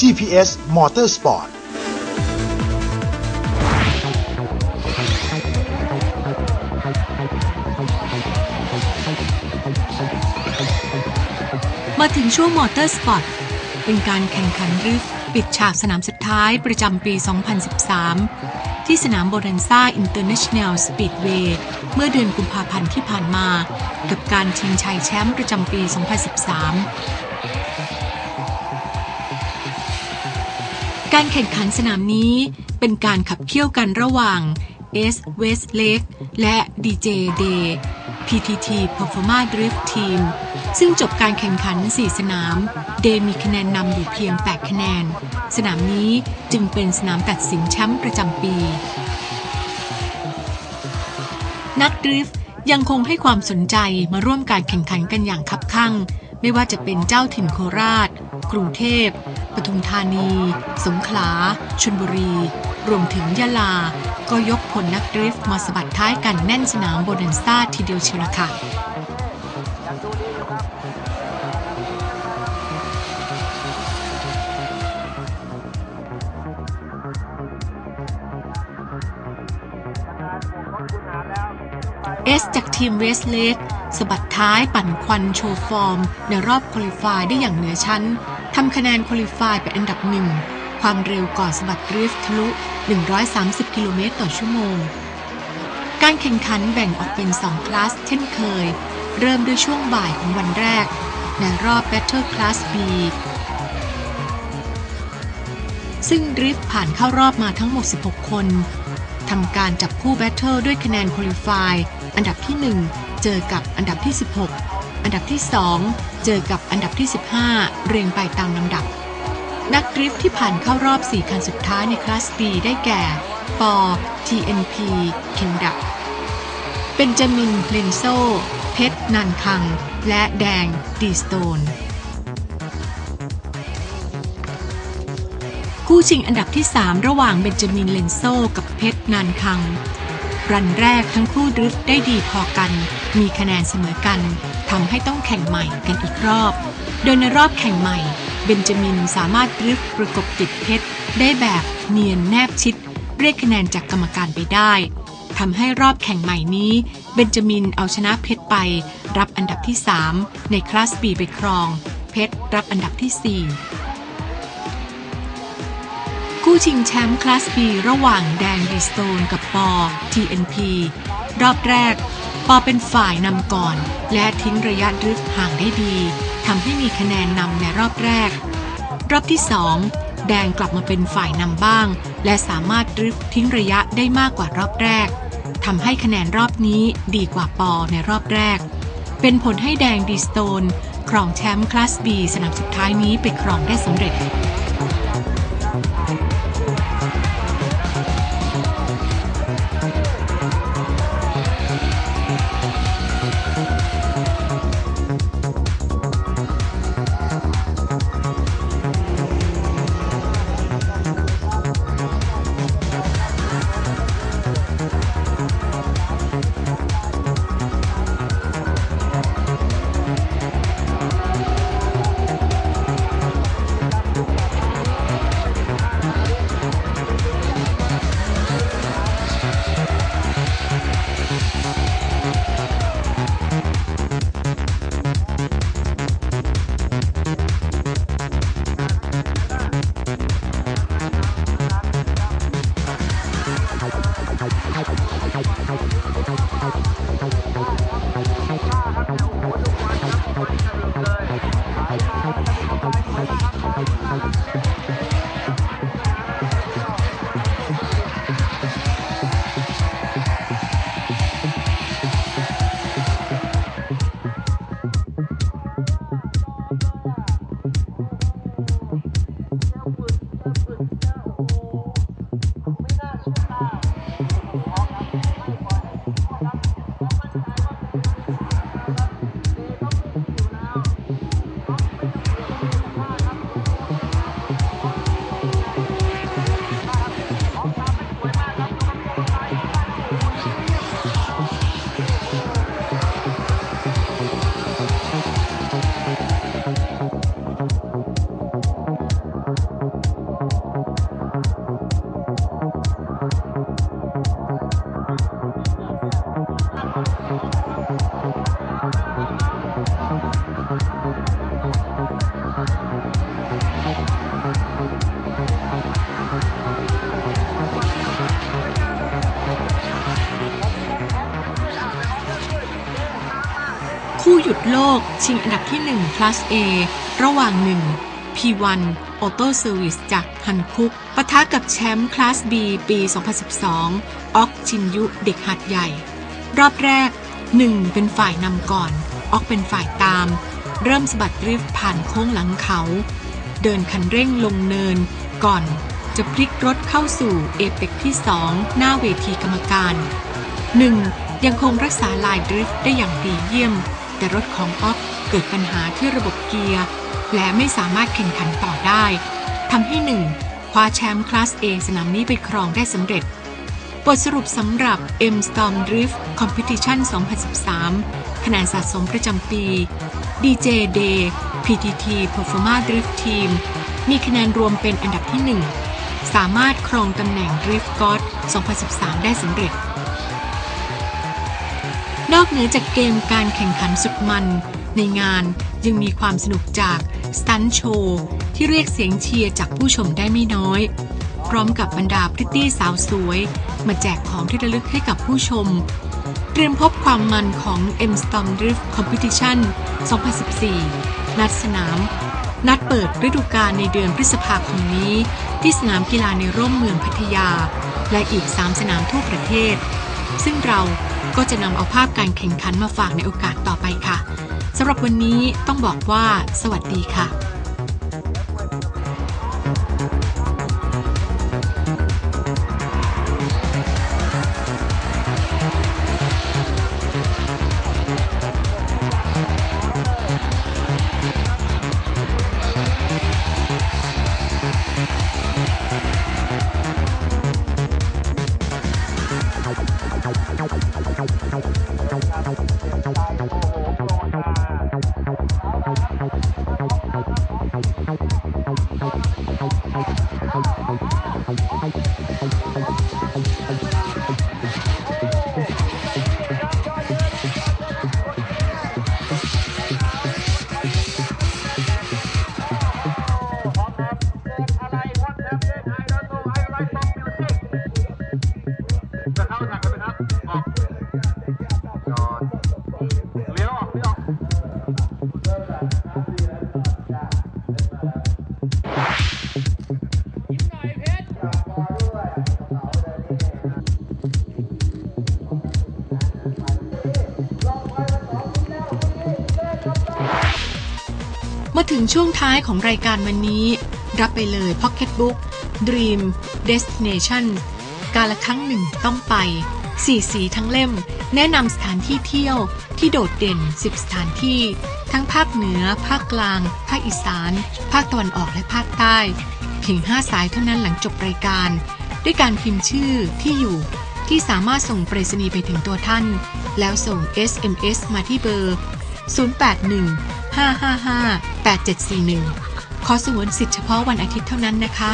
GPS Motorsport มาถึงช่วงมอเตอร์สปอร์ตเป็นการแข่งขันริฟปิดฉากสนามสุดท้ายประจำปี 2013 ที่สนามโบเรนซ่าอินเตอร์เนชั่นแนลสปีดเวย์เมื่อเดือนกุมภาพันธ์ที่ผ่านมา กับการชิงชัยแชมป์ประจำปี 2013 การแข่งขันสนามนี้เป็นการขับเคี่ยวกันระหว่าง S Westlake และ DJ Day PTT Performa Drift Team ซึ่งจบการแข่งขัน 4 สนาม เดมีคะแนนนำอยู่เพียง 8 คะแนน สนามนี้จึงเป็นสนามตัดสินแชมป์ประจำปี นักดริฟต์ยังคงให้ความสนใจมาร่วมการแข่งขันกันอย่างคับคั่ง ไม่ว่าจะเป็นเจ้าถิ่นโคราช กรุงเทพ ปทุมธานี สงขลา ชลบุรี รวมถึงยะลา ก็ยกผลนักดริฟต์มาสะบัดท้ายกันแน่นสนามโบนันซ่าทีเดียวเชียวละค่ะเอสจากทีมเวสเลก สบัดท้ายปั่นควันโชว์ฟอร์ม ในรอบคุริฟายได้อย่างเหนือชั้นทำคะแนนคุริฟายเป็นอันดับหนึ่ง ความเร็วก่อนสบัดดริฟต์ทะลุ 130 กิโลเมตรต่อชั่วโมง การแข่งขันแบ่งออกเป็น 2 คลาสเช่นเคย เริ่มด้วยช่วงบ่ายของวันแรก ในรอบ Battle Class B ซึ่งดริฟผ่านเข้ารอบมาทั้งหมด 16 คนทำการจับคู่แบทเทิลด้วยคะแนนคุริฟายอันดับที่ 1 เจอกับอันดับที่ 16 อันดับที่ 2 เจอกับอันดับที่ 15 เรียงไปตามลำดับ นักดริฟท์ที่ผ่านเข้ารอบ 4 คันสุดท้ายในคลาส B ได้แก่ ปอ TNP เคนดักเบนจามินเลนโซ เพชรนันคัง และแดง ดีสโตน คู่ชิงอันดับที่ 3 ระหว่างเบนจามินเลนโซ กับเพชรนานคัง รันแรกทั้งคู่ดริฟต์ได้ดีพอกัน มีคะแนนเสมอกันทำให้ต้องแข่งใหม่กันอีกรอบ โดยในรอบแข่งใหม่ เบนจามินสามารถดริฟต์ประกบติดเพชรได้แบบเนียนแนบชิด เรียกคะแนนจากกรรมการไปได้ทำให้รอบแข่งใหม่นี้ เบนจามินเอาชนะเพชรไป รับอันดับที่ 3 ในคลาส B ไปครอง เพชรรับอันดับที่ 4 คู่ชิงแชมป์คลาส B ระหว่างแดงดีสโตนกับปอ TNP รอบแรก ปอเป็นฝ่ายนำก่อน และทิ้งระยะดริฟต์ห่างได้ดีทำให้มีคะแนนนำในรอบแรก รอบที่ 2 แดงกลับมาเป็นฝ่ายนำบ้าง และสามารถดริฟต์ทิ้งระยะได้มากกว่ารอบแรกทำให้คะแนนรอบนี้ดีกว่าปอในรอบแรก เป็นผลให้แดงดีสโตนครองแชมป์คลาส B สนามสุดท้ายนี้ไปครองได้สำเร็จ โลก ชิงอันดับที่1 Class A ระหว่าง 1 P1 Auto Service จากฮันคุกปะทะกับแชมป์ Class B ปี 2012 ออกชินยุเด็กหัดใหญ่ รอบแรก 1 เป็นฝ่ายนำก่อน ออกเป็นฝ่ายตาม เริ่มสะบัดริฟผ่านโค้งหลังเขา เดินคันเร่งลงเนิน ก่อนจะพลิกรถเข้าสู่เอเปกที่ 2 หน้าเวทีกรรมการ 1. ยังคงรักษาลายดริฟต์ได้อย่างดีเยี่ยม แต่รถของออฟเกิดปัญหาที่ระบบเกียร์ และไม่สามารถแข่งขันต่อได้ทำให้ 1. คว้าแชมป์คลาส A สนามนี้ไปครองได้สำเร็จ บทสรุปสำหรับ M Storm Drift Competition 2013 คะแนนสะสมประจำปี DJ Day PTT Performa Drift Team มีคะแนนรวมเป็นอันดับที่ 1 สามารถครองตำแหน่ง Drift God 2013 ได้สำเร็จ นอกเหนือจากเกมการแข่งขันสุดมัน ในงานยังมีความสนุกจากสตันโชว์ที่เรียกเสียงเชียร์จากผู้ชมได้ไม่น้อย พร้อมกับบรรดาพริตตี้สาวสวย มาแจกของที่ระลึกให้กับผู้ชม เตรียมพบความมันของ M Storm Drift Competition 2014 นัดสนาม นัดเปิดฤดูกาลในเดือนพฤษภาคมนี้ ที่สนามกีฬาในร่มเมืองพัทยา และอีก 3 สนามทั่วประเทศ ซึ่งเราก็จะนำเอาภาพการแข่งขันมาฝากในโอกาสต่อไปค่ะสำหรับวันนี้ต้องบอกว่า สวัสดีค่ะ มาถึงช่วงท้ายของรายการวันนี้ รับไปเลย Pocketbook Dream Destination การละครั้งหนึ่งต้องไปสี่สีทั้งเล่ม แนะนำสถานที่เที่ยวที่โดดเด่น 10 สถานที่ ทั้งภาคเหนือ ภาคกลาง ภาคอีสาน ภาคตะวันออกและภาคใต้ เพียง 5 สายเท่านั้นหลังจบรายการ ด้วยการพิมพ์ชื่อที่อยู่ ที่สามารถส่งไปรษณีย์ไปถึงตัวท่าน แล้วส่ง SMS มาที่เบอร์ 081 555 8741 ขอสงวนสิทธิ์เฉพาะวันอาทิตย์เท่านั้นนะคะ